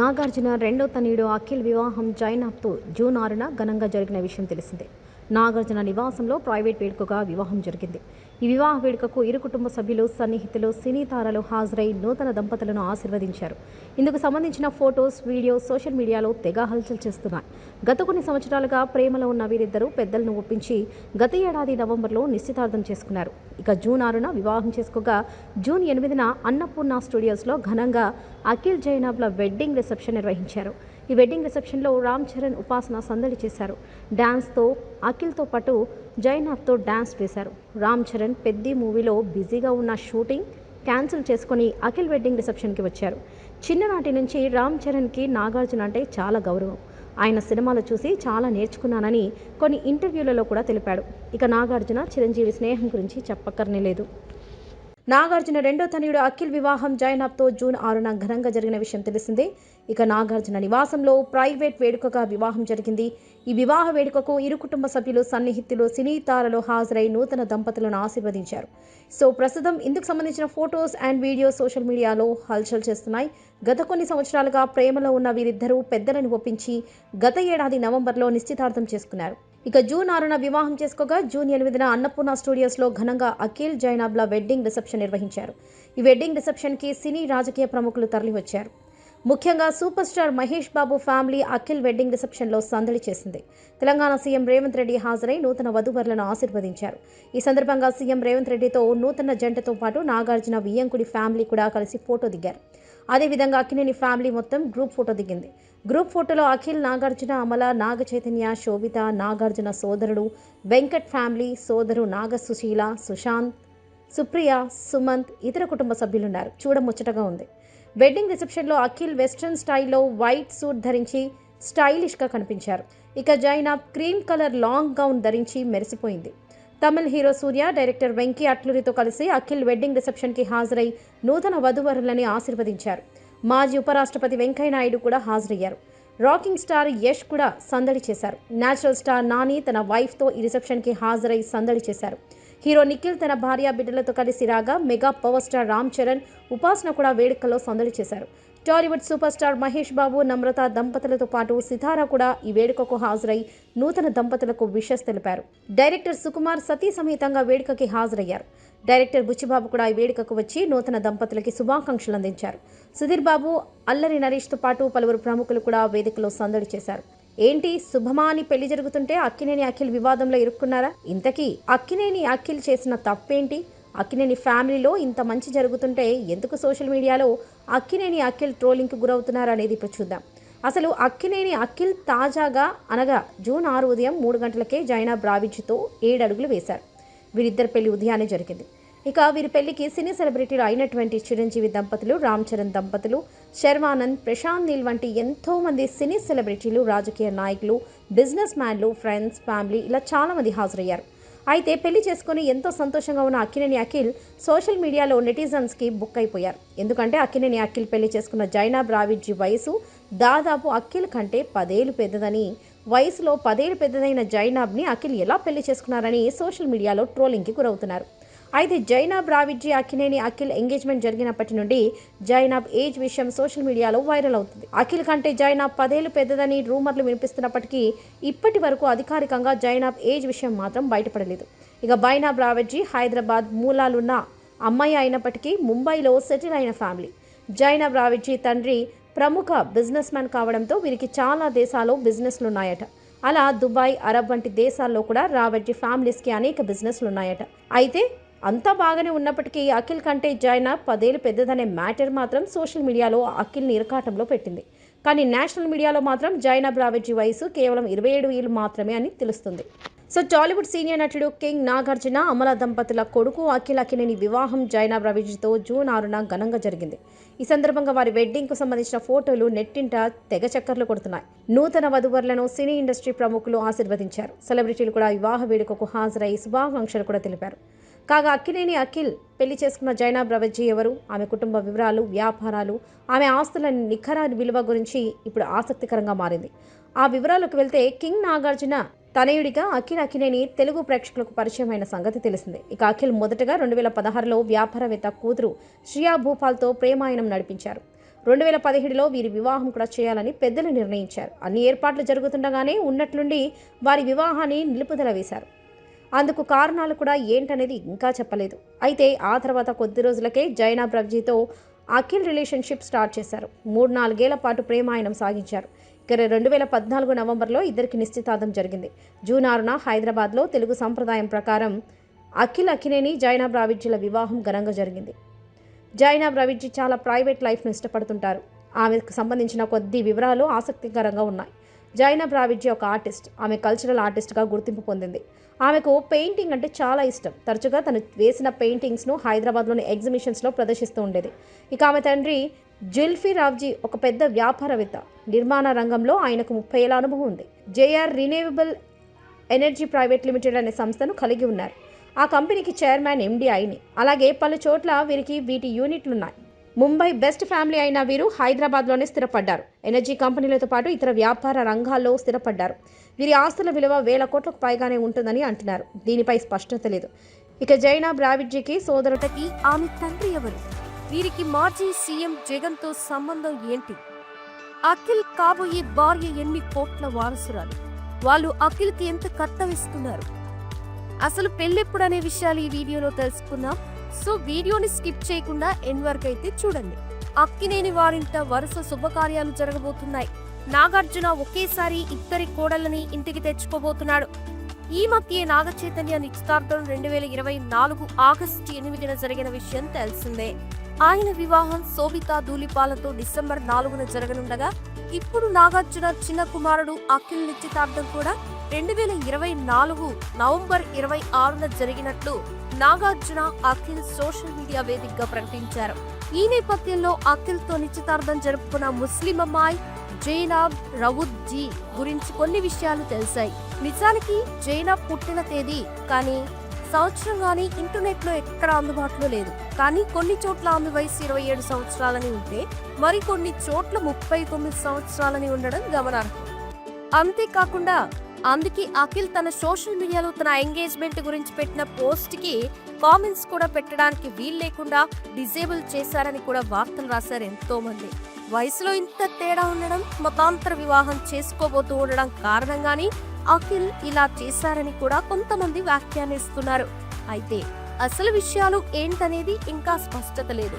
నాగార్జున రెండో తనయుడు అఖిల్ వివాహం జైనాబ్తో జూన్ ఆరున ఘనంగా జరిగిన విషయం తెలిసిందే. నాగార్జున నివాసంలో ప్రైవేట్ వేడుకగా వివాహం జరిగింది. ఈ వివాహ వేడుకకు ఇరు కుటుంబ సభ్యులు సన్నిహితులు సినీ తారలు హాజరై నూతన దంపతులను ఆశీర్వదించారు. ఇందుకు సంబంధించిన ఫొటోస్ వీడియోస్ సోషల్ మీడియాలో తెగ హల్చల్ చేస్తున్నాయి. గత కొన్ని సంవత్సరాలుగా ప్రేమలో ఉన్న వీరిద్దరూ పెద్దలను ఒప్పించి గత ఏడాది నవంబర్లో నిశ్చితార్థం చేసుకున్నారు. ఇక జూన్ ఆరున వివాహం చేసుకోగా జూన్ ఎనిమిదిన అన్నపూర్ణ స్టూడియోస్లో ఘనంగా అఖిల్ జైనాబ్ల వెడ్డింగ్ రిసెప్షన్ నిర్వహించారు. ఈ వెడ్డింగ్ రిసెప్షన్లో రామ్ చరణ్ ఉపాసన సందడి చేశారు. డ్యాన్స్తో అఖిల్తో పాటు జైనాబ్తో డ్యాన్స్ వేశారు. రామ్ చరణ్ పెద్ది మూవీలో బిజీగా ఉన్న షూటింగ్ క్యాన్సిల్ చేసుకొని అఖిల్ వెడ్డింగ్ రిసెప్షన్కి వచ్చారు. చిన్ననాటి నుంచి రామ్ చరణ్కి నాగార్జున అంటే చాలా గౌరవం. ఆయన సినిమాలు చూసి చాలా నేర్చుకున్నానని కొన్ని ఇంటర్వ్యూలలో కూడా తెలిపాడు. ఇక నాగార్జున చిరంజీవి స్నేహం గురించి చెప్పక్కర్నే లేదు. నాగార్జున రెండో తనయుడు అఖిల్ వివాహం జైనాబ్తో జూన్ ఆరున ఘనంగా జరిగిన విషయం తెలిసిందే. ఇక నాగార్జున నివాసంలో ప్రైవేట్ వేడుకగా వివాహం జరిగింది. ఈ వివాహ వేడుకకు ఇరు కుటుంబ సభ్యులు సన్నిహితులు సినీ తారలు హాజరై నూతన దంపతులను ఆశీర్వదించారు. సో ప్రస్తుతం ఇందుకు సంబంధించిన ఫొటోస్ అండ్ వీడియోస్ సోషల్ మీడియాలో హల్చల్ చేస్తున్నాయి. గత కొన్ని సంవత్సరాలుగా ప్రేమలో ఉన్న వీరిద్దరూ పెద్దలను ఒప్పించి గత ఏడాది నవంబర్లో నిశ్చితార్థం చేసుకున్నారు. ఇక జూన్ ఆరున వివాహం చేసుకోగా జూన్ ఎనిమిదిన అన్నపూర్ణ స్టూడియోస్లో ఘనంగా అఖిల్ జైనాబ్ల వెడ్డింగ్ రిసెప్షన్ నిర్వహించారు. ఈ వెడ్డింగ్ రిసెప్షన్కి సినీ రాజకీయ ప్రముఖులు తరలివచ్చారు. ముఖ్యంగా super star Mahesh Babu family Akhil wedding రిసెప్షన్లో సందడి చేసింది. తెలంగాణ సీఎం రేవంత్ రెడ్డి హాజరై నూతన వధువరులను ఆశీర్వదించారు. ఈ సందర్భంగా సీఎం రేవంత్ రెడ్డితో నూతన జంటతో పాటు నాగార్జున వియ్యంకుడి ఫ్యామిలీ కూడా కలిసి ఫోటో దిగారు. అదేవిధంగా అక్కినేని ఫ్యామిలీ మొత్తం గ్రూప్ ఫోటో దిగింది. గ్రూప్ ఫోటోలో అఖిల్ నాగార్జున అమల నాగ చైతన్య శోభిత నాగార్జున సోదరుడు వెంకట్ ఫ్యామిలీ సోదరు నాగ సుశీల సుశాంత్ సుప్రియ సుమంత్ ఇతర కుటుంబ సభ్యులున్నారు. చూడముచ్చటగా ఉంది. వెడ్డింగ్ రిసెప్షన్లో అఖిల్ వెస్ట్రన్ స్టైల్లో వైట్ సూట్ ధరించి స్టైలిష్గా కనిపించారు. ఇక Zaina cream colour long gown ధరించి మెరిసిపోయింది. తమిళ్ హీరో సూర్య డైరెక్టర్ వెంకీ అట్లూరితో కలిసి అఖిల్ వెడ్డింగ్ రిసెప్షన్కి హాజరై నూతన వధువరులని ఆశీర్వదించారు. మాజీ ఉపరాష్ట్రపతి వెంకయ్యనాయుడు కూడా హాజరయ్యారు. రాకింగ్ స్టార్ యష్ కూడా సందడి చేశారు. నేచురల్ స్టార్ నాని తన వైఫ్తో ఈ రిసెప్షన్కి హాజరై సందడి చేశారు. హీరో నిఖిల్ తన భార్య బిడ్డలతో కలిసి రాగా mega power star Ram Charan Upasana కూడా వేడుకలో సందడి చేశారు. Tollywood super star Mahesh Babu Namrata దంపతులతో పాటు సితారా కూడా ఈ వేడుకకు హాజరై నూతన దంపతులకు విషస్ తెలిపారు. డైరెక్టర్ సుకుమార్ సతీ సమేతంగా వేడుకకి హాజరయ్యారు. డైరెక్టర్ బుచ్చిబాబు కూడా ఈ వేడుకకు వచ్చి నూతన దంపతులకి శుభాకాంక్షలు అందించారు. సుధీర్ బాబు అల్లరి నరేష్తో పాటు పలువురు ప్రముఖులు కూడా వేదికలో సందడి చేశారు. ఏంటి శుభమా అని పెళ్ళి జరుగుతుంటే అక్కినేని అఖిల్ వివాదంలో ఇరుక్కున్నారా? ఇంతకీ అక్కినేని అఖిల్ చేసిన తప్పేంటి? అక్కినేని ఫ్యామిలీలో ఇంత మంచి జరుగుతుంటే ఎందుకు సోషల్ మీడియాలో అక్కినేని అఖిల్ ట్రోలింగ్కి గురవుతున్నారా అనేది ఇప్పుడు చూద్దాం. అసలు అక్కినేని అఖిల్ తాజాగా అనగా జూన్ ఆరు ఉదయం మూడు గంటలకే జైనా బ్రావిజ్తో ఏడు అడుగులు వేశారు. వీరిద్దరి పెళ్ళి ఉదయాన్నే జరిగింది. ఇక వీరి పెళ్ళికి సినీ సెలబ్రిటీలు అయినటువంటి చిరంజీవి దంపతులు రామ్ చరణ్ దంపతులు శర్వానంద్ ప్రశాంత్ నీల్ వంటి ఎంతో మంది సినీ సెలబ్రిటీలు రాజకీయ నాయకులు బిజినెస్ మ్యాన్లు ఫ్రెండ్స్ ఫ్యామిలీ ఇలా చాలామంది హాజరయ్యారు. అయితే పెళ్ళి చేసుకుని ఎంతో సంతోషంగా ఉన్న అక్కినేని అఖిల్ సోషల్ మీడియాలో నెటిజన్స్కి బుక్ అయిపోయారు. ఎందుకంటే అక్కినేని అఖిల్ పెళ్ళి చేసుకున్న జైనా బ్రావిడ్జీ వయసు దాదాపు అఖిల్ కంటే పదేళ్ళు పెద్దదని వయసులో పదేళ్ళు పెద్దదైన జైనాబ్ని అఖిల్ ఎలా పెళ్ళి చేసుకున్నారని సోషల్ మీడియాలో ట్రోలింగ్కి గురవుతున్నారు. అయితే జైనాబ్ రావిడ్జీ అఖినేని అఖిల్ ఎంగేజ్మెంట్ జరిగినప్పటి నుండి జైనాబ్ ఏజ్ విషయం సోషల్ మీడియాలో వైరల్ అవుతుంది. అఖిల్ కంటే జైనాబ్ పదేళ్ళు పెద్దదని రూమర్లు వినిపిస్తున్నప్పటికీ ఇప్పటి వరకు అధికారికంగా జైనాబ్ ఏజ్ విషయం మాత్రం బయటపడలేదు. ఇక బైనాబ్ రావిడ్జీ హైదరాబాద్ మూలాలున్న అమ్మాయి అయినప్పటికీ ముంబైలో సెటిల్ అయిన ఫ్యామిలీ. జైనాబ్ రావిడ్జీ తండ్రి ప్రముఖ బిజినెస్ మ్యాన్ కావడంతో వీరికి చాలా దేశాల్లో బిజినెస్లు ఉన్నాయట అలా దుబాయ్ అరబ్ వంటి దేశాల్లో కూడా రావడ్జీ ఫ్యామిలీస్కి అనేక బిజినెస్లు ఉన్నాయట అయితే అంతా బాగానే ఉన్నప్పటికీ అఖిల్ కంటే జైనా పదేళ్ళు పెద్దదనే మ్యాటర్ మాత్రం సోషల్ మీడియాలో అఖిల్ని ఇరకాటంలో పెట్టింది. కానీ నేషనల్ మీడియాలో మాత్రం జైనా బ్రావెజీ వయసు కేవలం ఇరవై ఏడు ఏళ్ళు మాత్రమే అని తెలుస్తుంది. సో టాలీవుడ్ సీనియర్ నటుడు కింగ్ నాగార్జున అమల దంపతుల కొడుకు అఖిల్ అఖిలేని వివాహం జైనా బ్రావెజీతో జూన్ ఆరున ఘనంగా జరిగింది. ఈ సందర్భంగా వారి వెడ్డింగ్కు సంబంధించిన ఫోటోలు నెట్టింట తెగ చక్కర్లు కొడుతున్నాయి. నూతన వధువరులను సినీ ఇండస్ట్రీ ప్రముఖులు ఆశీర్వదించారు. సెలబ్రిటీలు కూడా వివాహ వేడుకకు హాజరై శుభాకాంక్షలు కూడా తెలిపారు. కాగా అక్కినేని అఖిల్ పెళ్ళి చేసుకున్న జైనా బ్రవజ్జీ ఎవరు? ఆమె కుటుంబ వివరాలు వ్యాపారాలు ఆమె ఆస్తుల నిఖర విలువ గురించి ఇప్పుడు ఆసక్తికరంగా మారింది. ఆ వివరాలకు వెళ్తే కింగ్ నాగార్జున తనయుడిగా అఖిల్ అఖినేని తెలుగు ప్రేక్షకులకు పరిచయమైన సంగతి తెలిసిందే. ఇక అఖిల్ మొదటగా రెండు వేల పదహారులో వ్యాపారవేత్త కూతురు శ్రియా భూపాల్తో ప్రేమాయణం నడిపించారు. రెండు వేల పదిహేడులో వీరి వివాహం కూడా చేయాలని పెద్దలు నిర్ణయించారు. అన్ని ఏర్పాట్లు జరుగుతుండగానే ఉన్నట్లుండి వారి వివాహాన్ని నిలుపుదల వేశారు. అందుకు కారణాలు కూడా ఏంటనేది ఇంకా చెప్పలేదు. అయితే ఆ తర్వాత కొద్ది రోజులకే జైనా బ్రవ్జీతో అఖిల్ రిలేషన్షిప్ స్టార్ట్ చేశారు. మూడు నాలుగేళ్ళ పాటు ప్రేమాయణం సాగించారు. ఇక రెండు వేల పద్నాలుగు నవంబర్లో ఇద్దరికి నిశ్చితార్థం జరిగింది. జూన్ ఆరున హైదరాబాద్లో తెలుగు సంప్రదాయం ప్రకారం అఖిల్ అఖినేని జైనా బ్రావిడ్జీల వివాహం ఘనంగా జరిగింది. జైనా బ్రావిడ్జీ చాలా ప్రైవేట్ లైఫ్ను ఇష్టపడుతుంటారు. ఆమెకు సంబంధించిన కొద్ది వివరాలు ఆసక్తికరంగా ఉన్నాయి. జైనా బ్రావిడ్జీ ఒక ఆర్టిస్ట్. ఆమె కల్చరల్ ఆర్టిస్ట్గా గుర్తింపు పొందింది. ఆమెకు పెయింటింగ్ అంటే చాలా ఇష్టం. తరచుగా తను వేసిన పెయింటింగ్స్ను హైదరాబాద్లోని ఎగ్జిబిషన్స్లో ప్రదర్శిస్తూ ఉండేది. ఇక ఆమె తండ్రి జుల్ఫీ రావ్జీ ఒక పెద్ద వ్యాపారవేత్త. నిర్మాణ రంగంలో ఆయనకు ముప్పై ఏళ్ళ అనుభవం ఉంది. JR renewable energy private limited అనే సంస్థను కలిగి ఉన్నారు. ఆ కంపెనీకి చైర్మన్ ఎండి అయిని. అలాగే పలు చోట్ల వీరికి వీటి యూనిట్లున్నాయి. ముంబై బెస్ట్ ఫ్యామిలీ అయిన వీరు హైదరాబాద్లోనే స్థిరపడ్డారు. ఎనర్జీ కంపెనీలతో పాటు ఇతర వ్యాపార రంగాల్లో స్థిరపడ్డారు. వీరి ఆస్తుల విలువ వేల కోట్లకు పైగానే ఉంటుందని అంటున్నారు. దీనిపై స్పష్టత లేదు. ఇక జైనా బ్రావిడ్జీకి సోదరుటకి ఆమె తండ్రి ఎవరు? వీరికి మాజీ సీఎం జగన్తో సంబంధం ఏంటి? అఖిల్ కాబోయే భార్య ఎన్ని కోట్ల వారసురాలు? వాళ్ళు అఖిల్కి ఎంత కర్తవిస్తున్నారు అసలు పెళ్ళెప్పుడు అనే విషయాలు ఈ వీడియోలో తెలుసుకుందాం. సో వీడియోని స్కిప్ చేయకుండా ఎండ్ వరకు అయితే చూడండి. అక్కినేని వారింట వరుస శుభకార్యాలు జరగబోతున్నాయి. నాగార్జున ఒకేసారి ఇద్దరి కోడళ్ళని ఇంటికి తెచ్చుకోబోతున్నాడు. ఈ మధ్య నాగ చైతన్య నిశ్చితార్థం రెండు వేల ఇరవై నాలుగు ఆగస్టు ఎనిమిదిన జరిగిన విషయం తెలిసిందే. ఆయన వివాహం శోభితా ధూలిపాలతో డిసెంబర్ నాలుగున జరగనుండగా ఇప్పుడు నాగార్జున చిన్న కుమారుడు అఖిల్ నిశ్చితార్థం కూడా రెండు వేల ఇరవై నాలుగు నవంబర్ ఇరవై ఆరున జరిగినట్లు నాగార్జున అఖిల్ సోషల్ మీడియా వేదికగా ప్రకటించారు. ఈ నేపథ్యంలో అఖిల్తో నిశ్చితార్థం జరుపుకున్న ముస్లిం అమ్మాయి జైనాబ్ రవుద్ జీ గురించి కొన్ని విషయాలు తెలిసాయి. నిజానికి జైనాబ్ పుట్టిన తేదీ కానీ సంవత్సరం గానీ ఇంటర్నెట్లో ఎక్కడ అందుబాటులో లేదు. కానీ కొన్ని చోట్ల ఆమె వయసు ఇరవై ఏడు సంవత్సరాలని ఉంటే మరికొన్ని చోట్ల ముప్పై తొమ్మిది సంవత్సరాలని ఉండడం గమనార్హం. అంతేకాకుండా అందుకే అఖిల్ తన సోషల్ మీడియాలో తన ఎంగేజ్మెంట్ గురించి పెట్టిన పోస్ట్కి కామెంట్స్ కూడా పెట్టడానికి వీలు లేకుండా డిజేబుల్ చేశారని కూడా వార్తలు రాశారు ఎంతో మంది వయసులో ఇంత తేడా ఉండడం మతాంతర వివాహం చేసుకోబోతూ ఉండడం కారణంగానే అఖిల్ ఇలా చేశారని కూడా కొంతమంది వ్యాఖ్యానిస్తున్నారు. అయితే అసలు విషయాలు ఏంటనేది ఇంకా స్పష్టత లేదు.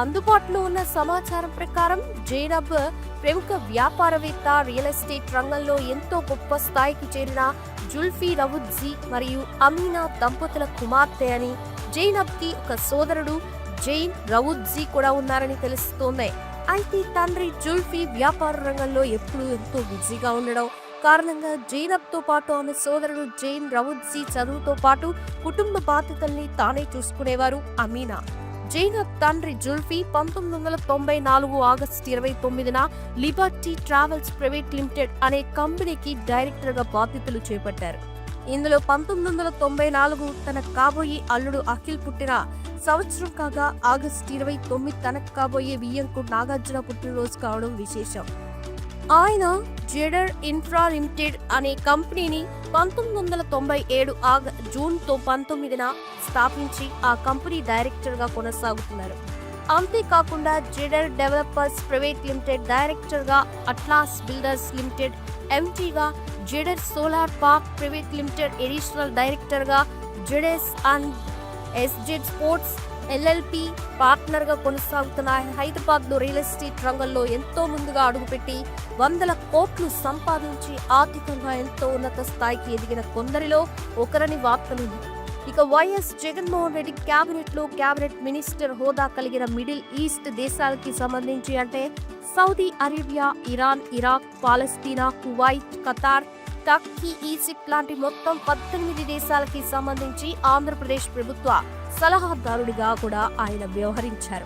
అందుబాటులో ఉన్న సమాచారం ప్రకారం జైనబ్ ప్రముఖ వ్యాపారవేత్త రియల్ ఎస్టేట్ రంగంలో ఎంతో గొప్ప స్థాయికి చేరిన జుల్ఫీ రవుద్జీ మరియు అమీనా దంపతుల కుమార్తె అని జైనబ్కి ఒక సోదరుడు జైన్ రవుద్జీ కూడా ఉన్నారని తెలుస్తోంది. అయితే తండ్రి జుల్ఫీ వ్యాపార రంగంలో ఎప్పుడూ ఎంతో బిజీగా ఉండడం కారణంగా జైనబ్తో పాటు ఆమె సోదరుడు జైన్ రవుద్జీ చదువుతో పాటు కుటుంబ బాధ్యతల్ని తానే చూసుకునేవారు అమీనా. జైనబ్ తండ్రి జుల్ఫీ పంతొమ్మిది వందల తొంభై నాలుగు ఆగస్టు ఇరవై తొమ్మిదిన లిబర్టీ ట్రావెల్స్ ప్రైవేట్ లిమిటెడ్ అనే కంపెనీకి డైరెక్టర్గా బాధ్యతలు చేపట్టారు. ఇందులో పంతొమ్మిది వందల తొంభై నాలుగు తన కాబోయే అల్లుడు అఖిల్ పుట్టిన సంవత్సరం కాగా ఆగస్టు ఇరవై తొమ్మిది తనకు కాబోయే వియ్యంకు నాగార్జున పుట్టినరోజు కావడం విశేషం. ఆయన జెడర్ ఇన్ఫ్రా లిమిటెడ్ అనే కంపెనీని పంతొమ్మిది వందల తొంభై ఏడు ఆగ జూన్తో పంతొమ్మిదిన స్థాపించి ఆ కంపెనీ డైరెక్టర్గా కొనసాగుతున్నారు. అంతేకాకుండా జెడర్ డెవలపర్స్ ప్రైవేట్ లిమిటెడ్ డైరెక్టర్గా Atlas builders limited ఎంటీగా Zeder solar park private limited additional డైరెక్టర్గా జెడెస్ అండ్ ఎస్జెడ్ స్పోర్ట్స్ ఎల్ఎల్పి పార్ట్నర్గా కొనసాగుతున్న హైదరాబాద్లో రియల్ ఎస్టేట్ రంగంలో ఎంతో ముందుగా అడుగుపెట్టి వందల కోట్లు సంపాదించి ఆర్థికంగా ఎంతో ఉన్నత స్థాయికి ఎదిగిన కొందరిలో ఒకరని వార్తలు ఇక వైఎస్ జగన్మోహన్ రెడ్డి కేబినెట్లో కేబినెట్ మినిస్టర్ హోదా కలిగిన మిడిల్ ఈస్ట్ దేశాలకి సంబంధించి అంటే సౌదీ అరేబియా ఇరాన్ ఇరాక్ పాలస్తీనా కువైట్ ఖతార్ టర్కీ ఈజిప్ట్ లాంటి మొత్తం పద్దెనిమిది దేశాలకి సంబంధించి ఆంధ్రప్రదేశ్ ప్రభుత్వ సలహాదారుడిగా కూడా ఆయన వ్యవహరించారు.